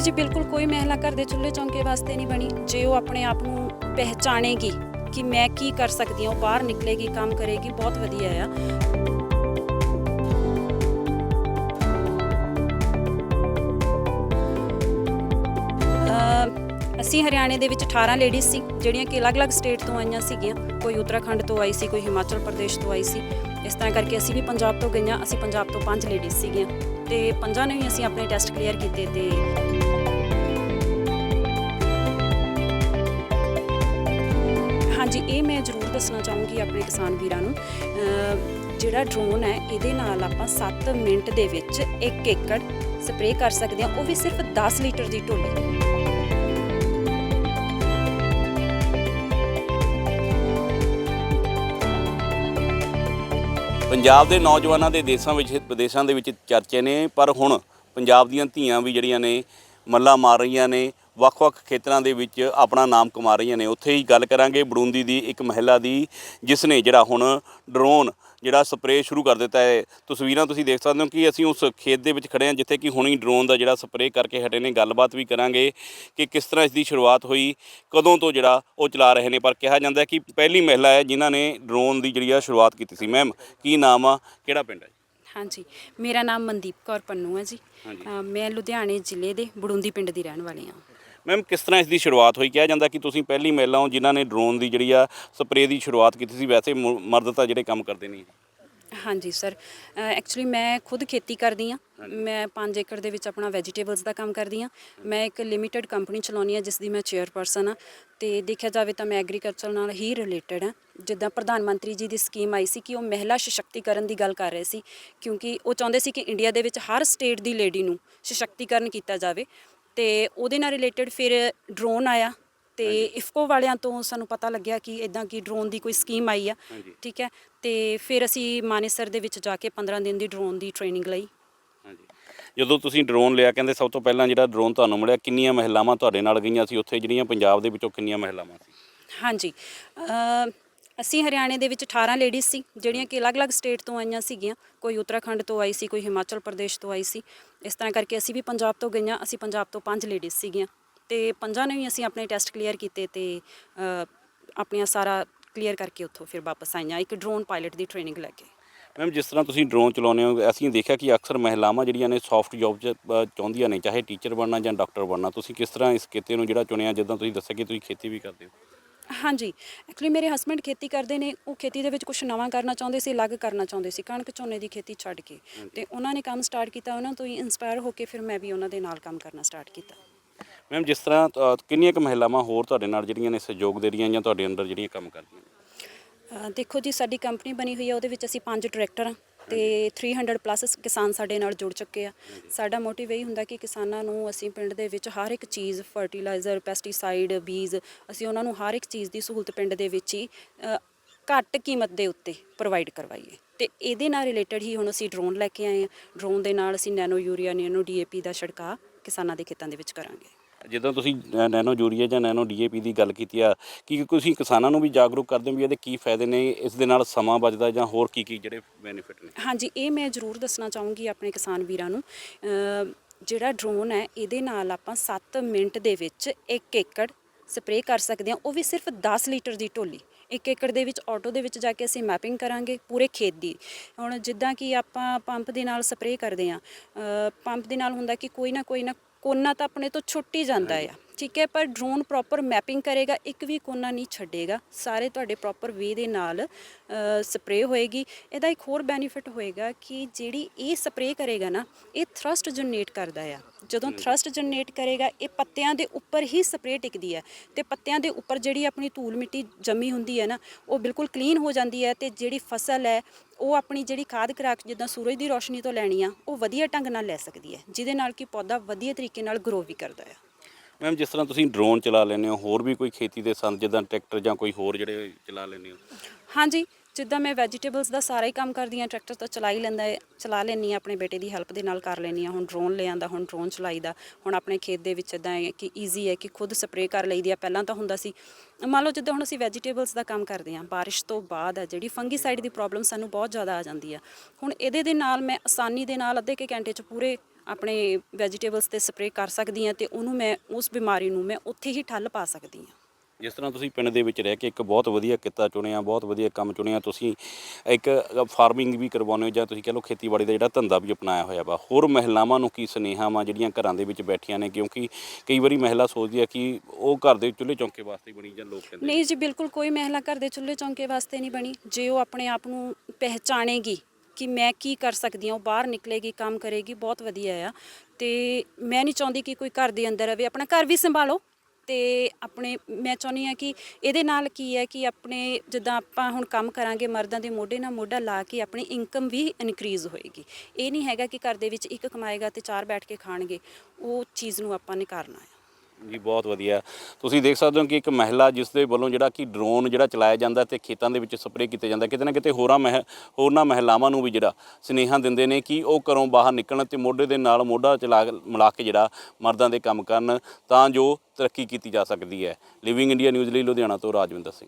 ਨਹੀਂ ਜੀ ਬਿਲਕੁਲ ਕੋਈ ਮਹਿਲਾ ਘਰ ਦੇ ਚੁੱਲ੍ਹੇ ਚੌਂਕੇ ਵਾਸਤੇ ਨਹੀਂ ਬਣੀ। ਜੇ ਉਹ ਆਪਣੇ ਆਪ ਨੂੰ ਪਹਿਚਾਣੇਗੀ ਕਿ ਮੈਂ ਕੀ ਕਰ ਸਕਦੀ ਹਾਂ, ਉਹ ਬਾਹਰ ਨਿਕਲੇਗੀ, ਕੰਮ ਕਰੇਗੀ, ਬਹੁਤ ਵਧੀਆ ਆ। ਅਸੀਂ ਹਰਿਆਣੇ ਦੇ ਵਿੱਚ 18 ਲੇਡੀਜ਼ ਸੀ, ਜਿਹੜੀਆਂ ਕਿ ਅਲੱਗ-ਅਲੱਗ ਸਟੇਟ ਤੋਂ ਆਈਆਂ ਸੀਗੀਆਂ। ਕੋਈ ਉੱਤਰਾਖੰਡ ਤੋਂ ਆਈ ਸੀ, ਕੋਈ ਹਿਮਾਚਲ ਪ੍ਰਦੇਸ਼ ਤੋਂ ਆਈ ਸੀ। ਇਸ ਤਰ੍ਹਾਂ ਕਰਕੇ ਅਸੀਂ ਵੀ ਪੰਜਾਬ ਤੋਂ ਗਈਆਂ, ਅਸੀਂ ਪੰਜਾਬ ਤੋਂ ਪੰਜ ਲੇਡੀਜ਼ ਸੀਗੀਆਂ ਤੇ ਪੰਜਾਂ ਨੇ ਵੀ ਅਸੀਂ ਆਪਣੇ ਟੈਸਟ ਕਲੀਅਰ ਕੀਤੇ ਤੇ ਹਾਂਜੀ, ਇਹ ਮੈਂ ਜ਼ਰੂਰ ਦੱਸਣਾ ਚਾਹੂੰਗੀ ਆਪਣੇ ਕਿਸਾਨ ਵੀਰਾਂ ਨੂੰ ਜਿਹੜਾ ਡਰੋਨ ਹੈ, ਇਹਦੇ ਨਾਲ ਆਪਾਂ 7 ਮਿੰਟ ਦੇ ਵਿੱਚ 1 ਏਕੜ ਸਪਰੇਅ ਕਰ ਸਕਦੇ ਹਾਂ, ਉਹ ਵੀ ਸਿਰਫ 10 ਲੀਟਰ ਦੀ ਢੋਲੀ। ਪੰਜਾਬ ਦੇ ਨੌਜਵਾਨਾਂ ਦੇ ਦੇਸ਼ਾਂ ਵਿੱਚ, ਵਿਦੇਸ਼ਾਂ ਦੇ ਵਿੱਚ ਚਰਚੇ ਨੇ, ਪਰ ਹੁਣ ਪੰਜਾਬ ਦੀਆਂ ਧੀਆਂ ਵੀ ਜਿਹੜੀਆਂ ਨੇ, ਮੱਲਾ ਮਾਰ ਰਹੀਆਂ ਨੇ, ਵੱਖ-ਵੱਖ ਖੇਤਰਾਂ ਦੇ ਵਿੱਚ ਆਪਣਾ ਨਾਮ ਕਮਾ ਰਹੀਆਂ ਨੇ। ਉੱਥੇ ਹੀ ਗੱਲ ਕਰਾਂਗੇ ਬਰੂੰਦੀ ਦੀ ਇੱਕ ਮਹਿਲਾ ਦੀ, ਜਿਸ ਨੇ ਜਿਹੜਾ ਹੁਣ ਡਰੋਨ ਜਿਹੜਾ ਸਪਰੇਅ ਸ਼ੁਰੂ ਕਰ ਦਿੱਤਾ ਹੈ। ਤਸਵੀਰਾਂ ਤੁਸੀਂ ਦੇਖ ਸਕਦੇ ਹੋ ਕਿ ਅਸੀਂ ਉਸ ਖੇਤ ਦੇ ਵਿੱਚ ਖੜੇ ਹਾਂ ਜਿੱਥੇ ਕਿ ਹੁਣੀ ਡਰੋਨ ਦਾ ਜਿਹੜਾ ਸਪਰੇਅ ਕਰਕੇ ਹਟੇ ਨੇ। ਗੱਲਬਾਤ ਵੀ ਕਰਾਂਗੇ ਕਿ ਕਿਸ ਤਰ੍ਹਾਂ ਇਸ ਦੀ ਸ਼ੁਰੂਆਤ ਹੋਈ ਕਦੋਂ ਤੋਂ ਜਿਹੜਾ ਉਹ ਚਲਾ ਰਹੇ ਨੇ। ਪਰ ਕਿਹਾ ਜਾਂਦਾ ਹੈ ਕਿ ਪਹਿਲੀ ਮਹਿਲਾ ਹੈ ਜਿਨ੍ਹਾਂ ਨੇ ਡਰੋਨ ਦੀ ਜਿਹੜੀ ਆ ਸ਼ੁਰੂਆਤ ਕੀਤੀ ਸੀ। ਮੈਮ ਕੀ ਨਾਮ ਆ? ਕਿਹੜਾ ਪਿੰਡ ਹੈ ਹਾਂਜੀ ਮੇਰਾ ਨਾਮ ਮਨਦੀਪ ਕੌਰ ਪੰਨੂ ਹੈ ਜੀ। ਅ, ਮੈਂ ਲੁਧਿਆਣੇ ਜ਼ਿਲ੍ਹੇ ਦੇ ਬੜੁੰਦੀ ਪਿੰਡ ਦੀ ਰਹਿਣ ਵਾਲੀ ਹਾਂ। ਮੈਮ ਕਿਸ ਤਰ੍ਹਾਂ ਇਸ ਦੀ ਸ਼ੁਰੂਆਤ ਹੋਈ? ਕਿਹਾ ਜਾਂਦਾ ਕਿ ਤੁਸੀਂ ਪਹਿਲੀ ਮਹਿਲਾ ਹੋ ਜਿਨ੍ਹਾਂ ਨੇ ਡਰੋਨ ਦੀ ਜਿਹੜੀ ਆ ਸਪਰੇਅ ਦੀ ਸ਼ੁਰੂਆਤ ਕੀਤੀ ਸੀ। ਵੈਸੇ ਮੁ- ਮਰਦ ਤਾਂ ਜਿਹੜੇ ਕੰਮ ਕਰਦੇ ਨਹੀਂ ਹਾਂਜੀ ਸਰ ਐਕਚੁਅਲੀ ਮੈਂ ਖੁਦ ਖੇਤੀ ਕਰਦੀ ਹਾਂ। ਮੈਂ 5 ਏਕੜ ਦੇ ਵਿੱਚ ਆਪਣਾ ਵੈਜੀਟੇਬਲਸ ਦਾ ਕੰਮ ਕਰਦੀ ਹਾਂ। ਮੈਂ ਇੱਕ ਲਿਮਿਟਿਡ ਕੰਪਨੀ ਚਲਾਉਣੀ ਹਾਂ ਜਿਸ ਦੀ ਮੈਂ ਚੇਅਰਪਰਸਨ ਹਾਂ। ਤੇ ਦੇਖਿਆ ਜਾਵੇ ਤਾਂ ਮੈਂ ਐਗਰੀਕਲਚਰ ਨਾਲ ਹੀ ਰਿਲੇਟਡ ਹਾਂ। ਜਿੱਦਾਂ ਪ੍ਰਧਾਨ ਮੰਤਰੀ ਜੀ ਦੀ ਸਕੀਮ ਆਈ ਸੀ ਕਿ ਉਹ ਮਹਿਲਾ ਸਸ਼ਕਤੀਕਰਨ ਦੀ ਗੱਲ ਕਰ ਰਹੇ ਸੀ। ਕਿਉਂਕਿ ਉਹ ਚਾਹੁੰਦੇ ਸੀ ਕਿ ਇੰਡੀਆ ਦੇ ਵਿੱਚ ਹਰ ਸਟੇਟ ਦੀ ਲੇਡੀ ਨੂੰ ਸਸ਼ਕਤੀਕਰਨ ਕੀਤਾ ਜਾਵੇ। ਤੇ ਉਹਦੇ ਨਾਲ ਰਿਲੇਟਡ ਫਿਰ ਡਰੋਨ ਆਇਆ ਤੇ ਇਫਕੋ ਵਾਲਿਆਂ ਤੋਂ ਸਾਨੂੰ ਪਤਾ ਲੱਗਿਆ ਕਿ ਇਦਾਂ ਕੀ ਡਰੋਨ ਦੀ ਕੋਈ ਸਕੀਮ ਆਈ ਆ ਹਾਂਜੀ। ਠੀਕ ਹੈ? ਤੇ ਫਿਰ ਅਸੀਂ ਮਾਨੇਸਰ ਦੇ ਵਿੱਚ ਜਾ ਕੇ 15 ਦਿਨ ਦੀ ਡਰੋਨ ਦੀ ਟ੍ਰੇਨਿੰਗ ਲਈ। ਹਾਂਜੀ। ਜਦੋਂ ਤੁਸੀਂ ਡਰੋਨ ਲਿਆ ਕਹਿੰਦੇ ਸਭ ਤੋਂ ਪਹਿਲਾਂ ਜਿਹੜਾ ਡਰੋਨ ਤੁਹਾਨੂੰ ਮਿਲਿਆ ਕਿੰਨੀਆਂ ਮਹਿਲਾਵਾਂ ਤੁਹਾਡੇ ਨਾਲ ਗਈਆਂ ਸੀ? ਉੱਥੇ ਜਿਹੜੀਆਂ ਪੰਜਾਬ ਦੇ ਵਿੱਚੋਂ ਕਿੰਨੀਆਂ ਮਹਿਲਾਵਾਂ ਸੀ? ਹਾਂਜੀ। ਅ, ਅਸੀਂ ਹਰਿਆਣੇ ਦੇ ਵਿੱਚ 18 ਲੇਡੀਜ਼ ਸੀ, ਜਿਹੜੀਆਂ ਕਿ ਅਲੱਗ-ਅਲੱਗ ਸਟੇਟ ਤੋਂ ਆਈਆਂ ਸੀਗੀਆਂ। ਕੋਈ ਉੱਤਰਾਖੰਡ ਤੋਂ ਆਈ ਸੀ, ਕੋਈ ਹਿਮਾਚਲ ਪ੍ਰਦੇਸ਼ ਤੋਂ ਆਈ ਸੀ। ਇਸ ਤਰ੍ਹਾਂ ਕਰਕੇ ਅਸੀਂ ਵੀ ਪੰਜਾਬ ਤੋਂ ਗਈਆਂ, ਅਸੀਂ ਪੰਜਾਬ ਤੋਂ ਪੰਜ ਲੇਡੀਜ਼ ਸੀਗੀਆਂ। ਤੇ ਪੰਜਾਂ ਨੇ ਵੀ ਅਸੀਂ ਆਪਣੇ ਟੈਸਟ ਕਲੀਅਰ ਕੀਤੇ ਤੇ ਆਪਣੀਆਂ ਸਾਰਾ ਕਲੀਅਰ ਕਰਕੇ ਉੱਥੋਂ ਫਿਰ ਵਾਪਸ ਆਈਆਂ, ਇੱਕ ਡਰੋਨ ਪਾਇਲਟ ਦੀ ਟ੍ਰੇਨਿੰਗ ਲੈ ਕੇ। ਮੈਮ ਜਿਸ ਤਰ੍ਹਾਂ ਤੁਸੀਂ ਡਰੋਨ ਚਲਾਉਂਦੇ ਹੋ, ਅਸੀਂ ਦੇਖਿਆ ਕਿ ਅਕਸਰ ਮਹਿਲਾਵਾਂ ਜਿਹੜੀਆਂ ਨੇ ਸੌਫਟ ਜੌਬ 'ਚ ਚਾਹੁੰਦੀਆਂ ਨੇ, ਚਾਹੇ ਟੀਚਰ ਬਣਨਾ ਜਾਂ ਡਾਕਟਰ ਬਣਨਾ। ਤੁਸੀਂ ਕਿਸ ਤਰ੍ਹਾਂ ਇਸ ਕਿੱਤੇ ਨੂੰ ਜਿਹੜਾ ਚੁਣਿਆ, ਜਿੱਦਾਂ ਤੁਸੀਂ ਦੱਸਿਆ ਕਿ ਤੁਸੀਂ ਖੇਤੀ ਵੀ ਕਰਦੇ ਹੋ? ਹਾਂਜੀ ਐਕਚੁਅਲੀ ਮੇਰੇ ਹਸਬੰਡ ਖੇਤੀ ਕਰਦੇ ਨੇ ਉਹ ਖੇਤੀ ਦੇ ਵਿੱਚ ਕੁਝ ਨਵਾਂ ਕਰਨਾ ਚਾਹੁੰਦੇ ਸੀ ਅਲੱਗ ਕਰਨਾ ਚਾਹੁੰਦੇ ਸੀ ਕਣਕ ਝੋਨੇ ਦੀ ਖੇਤੀ ਛੱਡ ਕੇ। ਤੇ ਉਹਨਾਂ ਨੇ ਕੰਮ ਸਟਾਰਟ ਕੀਤਾ ਉਹਨਾਂ ਤੋਂ ਹੀ ਇਨਸਪਾਇਰ ਹੋ ਕੇ ਫਿਰ ਮੈਂ ਵੀ ਉਹਨਾਂ ਦੇ ਨਾਲ ਕੰਮ ਕਰਨਾ ਸਟਾਰਟ ਕੀਤਾ। ਮੈਮ ਜਿਸ ਤਰ੍ਹਾਂ ਅ, ਕਿੰਨੀਆਂ ਕੁ ਮਹਿਲਾਵਾਂ ਹੋਰ ਤੁਹਾਡੇ ਨਾਲ ਜਿਹੜੀਆਂ ਨੇ ਸਹਿਯੋਗ ਦੇ ਰਹੀਆਂ ਜਾਂ ਤੁਹਾਡੇ ਅੰਦਰ ਜਿਹੜੀਆਂ ਕੰਮ ਕਰਦੀਆਂ ਨੇ? ਅ, ਦੇਖੋ ਜੀ ਸਾਡੀ ਕੰਪਨੀ ਬਣੀ ਹੋਈ ਹੈ ਉਹਦੇ ਵਿੱਚ ਅਸੀਂ ਪੰਜ ਡਾਇਰੈਕਟਰ ਹਾਂ ਤੇ 300 ਪਲੱਸ ਕਿਸਾਨ ਸਾਡੇ ਨਾਲ ਜੁੜ ਚੁੱਕੇ ਆ। ਸਾਡਾ ਮੋਟਿਵ ਇਹ ਹੁੰਦਾ ਕਿ ਕਿਸਾਨਾਂ ਨੂੰ ਅਸੀਂ ਪਿੰਡ ਦੇ ਵਿੱਚ ਹਰ ਇੱਕ ਚੀਜ਼ ਫਰਟੀਲਾਈਜ਼ਰ ਪੈਸਟੀਸਾਈਡ ਬੀਜ ਅਸੀਂ ਉਹਨਾਂ ਨੂੰ ਹਰ ਇੱਕ ਚੀਜ਼ ਦੀ ਸਹੂਲਤ ਪਿੰਡ ਦੇ ਵਿੱਚ ਹੀ ਅ, ਘੱਟ ਕੀਮਤ ਦੇ ਉੱਤੇ ਪ੍ਰੋਵਾਈਡ ਕਰਵਾਈਏ। ਤੇ ਇਹਦੇ ਨਾਲ ਰਿਲੇਟਡ ਹੀ ਹੁਣ ਅਸੀਂ ਡਰੋਨ ਲੈ ਕੇ ਆਏ ਹਾਂ ਡਰੋਨ ਦੇ ਨਾਲ ਅਸੀਂ ਨੈਨੋ ਯੂਰੀਆ ਨੈਨੋ ਡੀਏਪੀ ਦਾ ਛਿੜਕਾਅ ਕਿਸਾਨਾਂ ਦੇ ਖੇਤਾਂ ਦੇ ਵਿੱਚ ਕਰਾਂਗੇ। ਜਦੋਂ ਤੁਸੀਂ ਨੈਨੋ ਯੂਰੀਆ ਜਾਂ ਨੈਨੋ ਡੀਏਪੀ ਦੀ ਗੱਲ ਕੀਤੀ ਆ, ਕਿ ਤੁਸੀਂ ਕਿਸਾਨਾਂ ਨੂੰ ਵੀ ਜਾਗਰੂਕ ਕਰਦੇ ਹੋ ਵੀ ਇਹਦੇ ਕੀ ਫਾਇਦੇ ਨੇ, ਇਸ ਦੇ ਨਾਲ ਸਮਾਂ ਬਚਦਾ ਜਾਂ ਹੋਰ ਕੀ ਕੀ ਜਿਹੜੇ ਬੈਨੀਫਿਟ ਨੇ? ਹਾਂਜੀ, ਇਹ ਮੈਂ ਜ਼ਰੂਰ ਦੱਸਣਾ ਚਾਹੂੰਗੀ ਆਪਣੇ ਕਿਸਾਨ ਵੀਰਾਂ ਨੂੰ। ਜਿਹੜਾ ਡਰੋਨ ਹੈ, ਇਹਦੇ ਨਾਲ ਆਪਾਂ 7 ਮਿੰਟ ਦੇ ਵਿੱਚ 1 ਏਕੜ ਸਪਰੇਅ ਕਰ ਸਕਦੇ ਹਾਂ। ਉਹ ਵੀ ਸਿਰਫ 10 ਲੀਟਰ ਦੀ ਢੋਲੀ। 1 ਏਕੜ ਦੇ ਵਿੱਚ ਆਟੋ ਦੇ ਵਿੱਚ ਜਾ ਕੇ ਅਸੀਂ ਮੈਪਿੰਗ ਕਰਾਂਗੇ ਪੂਰੇ ਖੇਤ ਦੀ। ਹੁਣ ਜਿੱਦਾਂ ਕਿ ਆਪਾਂ ਪੰਪ ਦੇ ਨਾਲ ਸਪਰੇਅ ਕਰਦੇ ਹਾਂ ਪੰਪ ਦੇ ਨਾਲ ਹੁੰਦਾ ਕਿ ਕੋਈ ਨਾ ਕੋਈ ਨਾ ਕੋਨਾ ਤਾਂ ਆਪਣੇ ਤੋਂ ਛੁੱਟ ਹੀ ਜਾਂਦਾ ਆ। ਠੀਕ ਹੈ ਪਰ ਡਰੋਨ ਪ੍ਰੋਪਰ ਮੈਪਿੰਗ ਕਰੇਗਾ ਇੱਕ ਵੀ ਕੋਨਾ ਨਹੀਂ ਛੱਡੇਗਾ। ਸਾਰੇ ਤੁਹਾਡੇ ਪ੍ਰੋਪਰ ਵੇ ਦੇ ਨਾਲ ਸਪਰੇਅ ਹੋਏਗੀ। ਇਹਦਾ ਇੱਕ ਹੋਰ ਬੈਨੀਫਿਟ ਹੋਏਗਾ ਕਿ ਜਿਹੜੀ ਇਹ ਸਪਰੇਅ ਕਰੇਗਾ ਨਾ ਇਹ ਥਰਸਟ ਜਨਰੇਟ ਕਰਦਾ ਆ। ਜਦੋਂ ਥਰਸਟ ਜਨਰੇਟ ਕਰੇਗਾ ਇਹ ਪੱਤਿਆਂ ਦੇ ਉੱਪਰ ਹੀ ਸਪਰੇਅ ਟਿਕਦੀ ਹੈ ਤੇ ਪੱਤਿਆਂ ਦੇ ਉੱਪਰ ਜਿਹੜੀ ਆਪਣੀ ਧੂਲ ਮਿੱਟੀ ਜੰਮੀ ਹੁੰਦੀ ਹੈ ਨਾ ਉਹ ਬਿਲਕੁਲ ਕਲੀਨ ਹੋ ਜਾਂਦੀ ਹੈ ਤੇ ਜਿਹੜੀ ਫਸਲ ਹੈ ਉਹ ਆਪਣੀ ਜਿਹੜੀ ਖਾਦ ਖੁਰਾਕ ਜਿੱਦਾਂ ਸੂਰਜ ਦੀ ਰੋਸ਼ਨੀ ਤੋਂ ਲੈਣੀ ਆ ਉਹ ਵਧੀਆ ਢੰਗ ਨਾਲ ਲੈ ਸਕਦੀ ਹੈ ਜਿਹਦੇ ਨਾਲ ਕਿ ਪੌਦਾ ਵਧੀਆ ਤਰੀਕੇ ਨਾਲ ਗਰੋ ਵੀ ਕਰਦਾ ਹੈ ਮੈਮ ਜਿਸ ਤਰ੍ਹਾਂ ਤੁਸੀਂ ਡਰੋਨ ਚਲਾ ਲੈਂਦੇ ਹੋ, ਹੋਰ ਵੀ ਕੋਈ ਖੇਤੀ ਦੇ ਸੰਦ, ਜਿੱਦਾਂ ਟਰੈਕਟਰ ਜਾਂ ਕੋਈ ਹੋਰ ਜਿਹੜੇ ਚਲਾ ਲੈਂਦੇ ਹੋ? ਹਾਂਜੀ, ਜਿੱਦਾਂ ਮੈਂ ਵੈਜੀਟੇਬਲਸ ਦਾ ਸਾਰਾ ਹੀ ਕੰਮ ਕਰਦੀ ਹਾਂ ਟਰੈਕਟਰ ਤਾਂ ਚਲਾ ਹੀ ਲੈਂਦਾ ਹੈ, ਚਲਾ ਲੈਂਦੀ ਹਾਂ, ਆਪਣੇ ਬੇਟੇ ਦੀ ਹੈਲਪ ਦੇ ਨਾਲ ਕਰ ਲੈਂਦੀ ਹਾਂ, ਹੁਣ ਡਰੋਨ ਲਿਆਂਦਾ ਹੁਣ ਡਰੋਨ ਚਲਾਈਦਾ, ਹੁਣ ਆਪਣੇ ਖੇਤ ਦੇ ਵਿੱਚ ਇਦਾਂ ਹੈ ਕਿ ਈਜ਼ੀ ਹੈ ਕਿ ਖੁਦ ਸਪਰੇਅ ਕਰ ਲਈਦੀ ਆ, ਪਹਿਲਾਂ ਤਾਂ ਹੁੰਦਾ ਸੀ, ਮੰਨ ਲਓ ਜਿੱਦਾਂ ਹੁਣ ਅਸੀਂ ਵੈਜੀਟੇਬਲਸ ਦਾ ਕੰਮ ਕਰਦੇ ਹਾਂ, ਬਾਰਿਸ਼ ਤੋਂ ਬਾਅਦ ਹੈ ਜਿਹੜੀ ਫੰਗੀਸਾਈਡ ਦੀ ਪ੍ਰੋਬਲਮ ਸਾਨੂੰ ਬਹੁਤ ਜ਼ਿਆਦਾ ਆ ਜਾਂਦੀ ਆ, ਹੁਣ ਇਹਦੇ ਦੇ ਨਾਲ ਮੈਂ ਆਸਾਨੀ ਦੇ ਨਾਲ ਅੱਧੇ ਕੁ ਘੰਟੇ 'ਚ ਪੂਰੇ ਆਪਣੇ ਵੈਜੀਟੇਬਲਸ ਤੇ ਸਪਰੇਅ ਕਰ ਸਕਦੀ ਹਾਂ ਤੇ ਉਹਨੂੰ ਮੈਂ ਉਸ ਬਿਮਾਰੀ ਨੂੰ ਮੈਂ ਉੱਥੇ ਹੀ ਠੱਲ ਪਾ ਸਕਦੀ ਹਾਂ। ਜਿਸ ਤਰ੍ਹਾਂ ਤੁਸੀਂ ਪਿੰਡ ਦੇ ਵਿੱਚ ਰਹਿ ਕੇ ਇੱਕ ਬਹੁਤ ਵਧੀਆ ਕਿੱਤਾ ਚੁਣਿਆ ਬਹੁਤ ਵਧੀਆ ਕੰਮ ਚੁਣਿਆ ਤੁਸੀਂ ਇੱਕ ਫਾਰਮਿੰਗ ਵੀ ਕਰਵਾਉਂਦੇ ਹੋ ਜਾਂ ਤੁਸੀਂ ਕਹ ਲਓ ਖੇਤੀਬਾੜੀ ਦਾ ਜਿਹੜਾ ਧੰਦਾ ਵੀ ਅਪਣਾਇਆ ਹੋਇਆ ਵਾ ਹੋਰ ਮਹਿਲਾਵਾਂ ਨੂੰ ਕੀ ਸੁਨੇਹਾ ਵਾ ਜਿਹੜੀਆਂ ਘਰਾਂ ਦੇ ਵਿੱਚ ਬੈਠੀਆਂ ਨੇ? ਕਿਉਂਕਿ ਕਈ ਵਾਰੀ ਮਹਿਲਾ ਸੋਚਦੀ ਆ ਕਿ ਉਹ ਘਰ ਦੇ ਚੁੱਲ੍ਹੇ ਚੌਂਕੇ ਵਾਸਤੇ ਬਣੀ ਜਾਂ ਲੋਕ ਕਹਿੰਦੇ ਨਹੀਂ ਜੀ ਬਿਲਕੁਲ ਕੋਈ ਮਹਿਲਾ ਘਰ ਦੇ ਚੁੱਲ੍ਹੇ ਚੌਂਕੇ ਵਾਸਤੇ ਨਹੀਂ ਬਣੀ। ਜੇ ਉਹ ਆਪਣੇ ਆਪ ਨੂੰ ਪਹਿਚਾਣੇਗੀ ਕਿ ਮੈਂ ਕੀ ਕਰ ਸਕਦੀ ਹਾਂ, ਉਹ ਬਾਹਰ ਨਿਕਲੇਗੀ, ਕੰਮ ਕਰੇਗੀ, ਬਹੁਤ ਵਧੀਆ ਆ। ਤੇ ਮੈਂ ਨਹੀਂ ਚਾਹੁੰਦੀ ਕਿ ਕੋਈ ਘਰ ਦੇ ਅੰਦਰ ਰਵੇ, ਆਪਣਾ ਘਰ ਵੀ ਸੰਭਾਲੋ। ਤੇ ਆਪਣੇ, ਮੈਂ ਚਾਹੁੰਦੀ ਹਾਂ ਕਿ ਇਹਦੇ ਨਾਲ ਕੀ ਹੈ ਕਿ ਆਪਣੇ, ਜਿੱਦਾਂ ਆਪਾਂ ਹੁਣ ਕੰਮ ਕਰਾਂਗੇ, ਮਰਦਾਂ ਦੇ ਮੋਢੇ ਨਾਲ ਮੋਢਾ ਲਾ ਕੇ ਆਪਣੀ ਇਨਕਮ ਵੀ ਇਨਕਰੀਜ਼ ਹੋਏਗੀ। ਇਹ ਨਹੀਂ ਹੈਗਾ ਕਿ ਘਰ ਦੇ ਵਿੱਚ ਇੱਕ ਕਮਾਏਗਾ ਤੇ ਚਾਰ ਬੈਠ ਕੇ ਖਾਣਗੇ, ਉਹ ਚੀਜ਼ ਨੂੰ ਆਪਾਂ ਨੇ ਕਰਨਾ ਹੈ ਜੀ, ਬਹੁਤ ਵਧੀਆ। ਤੁਸੀਂ ਦੇਖ ਸਕਦੇ ਹੋ ਕਿ ਇੱਕ ਮਹਿਲਾ ਜਿਸ ਦੇ ਵੱਲੋਂ ਜਿਹੜਾ ਕਿ ਡਰੋਨ ਜਿਹੜਾ ਚਲਾਇਆ ਜਾਂਦਾ ਤੇ ਖੇਤਾਂ ਦੇ ਵਿੱਚ ਸਪਰੇਅ ਕੀਤਾ ਜਾਂਦਾ, ਕਿਤੇ ਨਾ ਕਿਤੇ ਹੋਰਾਂ ਮਹਿ, ਹੋਰਨਾਂ ਮਹਿਲਾਵਾਂ ਨੂੰ ਵੀ ਜਿਹੜਾ ਸੁਨੇਹਾ ਦਿੰਦੇ ਨੇ ਕਿ ਉਹ ਘਰੋਂ ਬਾਹਰ ਨਿਕਲਣ ਤੇ ਮੋਢੇ ਦੇ ਨਾਲ ਮੋਢਾ ਚਲਾ ਮਿਲਾ ਕੇ ਜਿਹੜਾ ਮਰਦਾਂ ਦੇ ਕੰਮ ਕਰਨ ਤਾਂ ਜੋ ਤਰੱਕੀ ਕੀਤੀ ਜਾ ਸਕਦੀ ਹੈ। ਲਿਵਿੰਗ ਇੰਡੀਆ ਨਿਊਜ਼ ਲਈ ਲੁਧਿਆਣਾ ਤੋਂ ਰਾਜਵਿੰਦਰ ਸਿੰਘ।